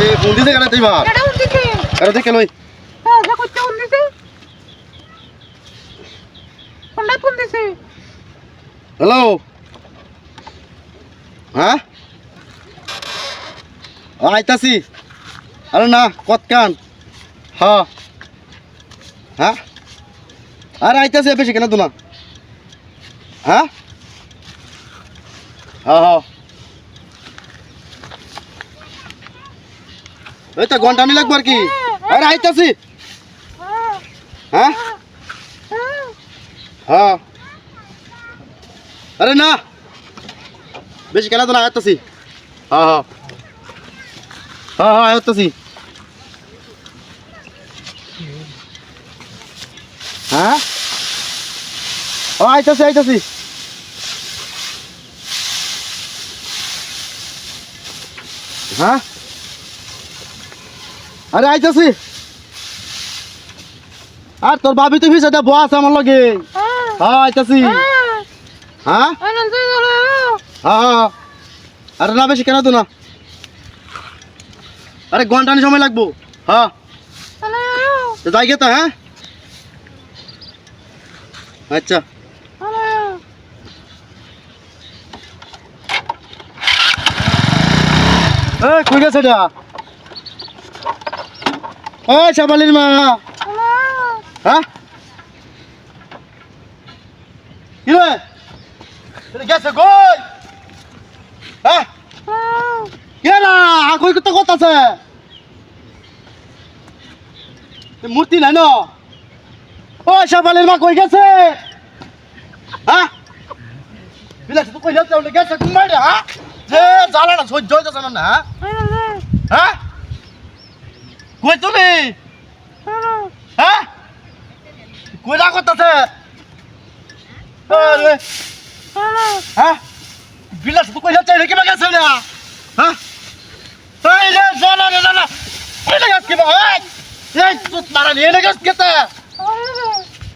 এ কেন তুই এটা উঠিছে আরে দেখে লই হ্যাঁ যা করতে উঠিছে কোনটা ফোন দিছে হ্যালো? হ্যাঁ? আইতাছি। আরে না কতকান? হ্যাঁ। হ্যাঁ? আরে আইতাছি বেশি কেন তো না হ্যাঁ? হ্যাঁ হ্যাঁ। ওই তো ঘণ্টা নি লাগবো আর কি? আরে আইতাছি। হ্যাঁ? হ্যাঁ। হ্যাঁ হ্যাঁ আরে না। বেশি কেন তো না আয়ত্তাছি হ্যাঁ হ্যাঁ। হ্যাঁ হ্যাঁ আয়ত্তাছি হ্যাঁ? ও, আইতাছি আইতাছি। হ্যাঁ? আরে আইতাছি। আর তোর ভাবি তো ভিসাটা বস আমার লগে। হ্যাঁ আইতাছি। হ্যাঁ? হ্যাঁ হ্যাঁ। আরে না বেশি কেন তো না। আরে ঘন্টানি সময় লাগবো। হ্যাঁ। যাই গে তো হ্যাঁ? আচ্ছা। এ কই গেছে এটা? এ শাবালির মা। হ্যাঁ? কি রে? এটা গেছে কই? হ্যাঁ? না কই কত কথা আছে মূর্তি নাই ন? ও শাবালির মা কই গেছে? হ্যাঁ? বিলাস তো কই ওটা গেছে কুমার হ্যাঁ? যে জ্বালা না সহ্য হইতেছে না হ্যাঁ? হ্যাঁ? কই তুমি? হ্যাঁ? কই না করতেছে? হ্যালো হ্যাঁ? বিলাস তো কই যাচ্ছে? রেখে গেছে না। হ্যাঁ? এই রে জানা জানা এই রে গাছ কি বা এই তুত মারা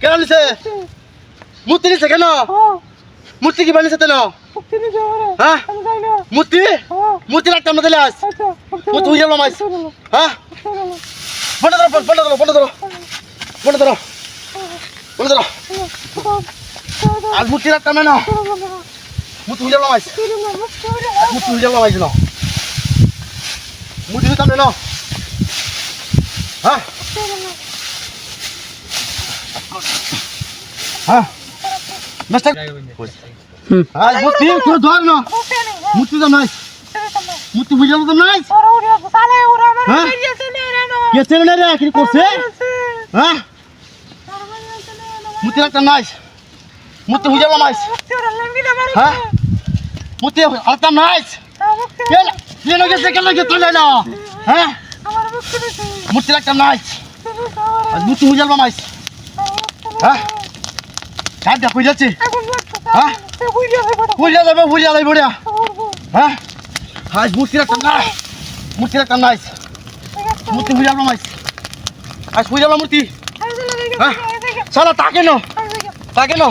কেন নিছে? মূর্তি নিছে কেন? হ্যাঁ মূর্তি কি বানিয়েছে তেন হ্যাঁ? যাই না। মূর্তি? হ্যাঁ। মূর্তি রাখতাম না দিলে আজ আচ্ছা ও তুই গেল মাইস। হ্যাঁ? বন্ধ ধরো বন্ধ ধরো বন্ধ ধরো। বন্ধ ধরো। আজ মূর্তি রাখতাম না মূর্তি হয়ে গেল মাইস। মূর্তি হয়ে গেল মাইস না মূর্তি দিতাম না হ্যাঁ? হ্যাঁ? মাস্টার আজ মূর্তি তুই ধর না। মূর্তি দাম নাই। মূর্তি বুঝে দাম নাই। হ্যাঁ? কে চেনে না রে? হ্যাঁ? মূর্তি রাখতাম নাই। মূর্তি বুঝে দাম নাই। হ্যাঁ? নাই। কেন কেন গেছে কেন গেছে না। হ্যাঁ? মূর্তি রাখতাম নাই। আজ মূর্তি বুঝে দাম নাই। হ্যাঁ? কাজ দেখো যাচ্ছে বুঝে যাবে বুঝে যাবে বুড়িয়া হ্যাঁ হাজ মূর্তি কান্না নাই কান্না আইস মূর্তি বুঝে দাম আইস আজ বুঝে মূর্তি হ্যাঁ সালা তাকে ন তাকে ন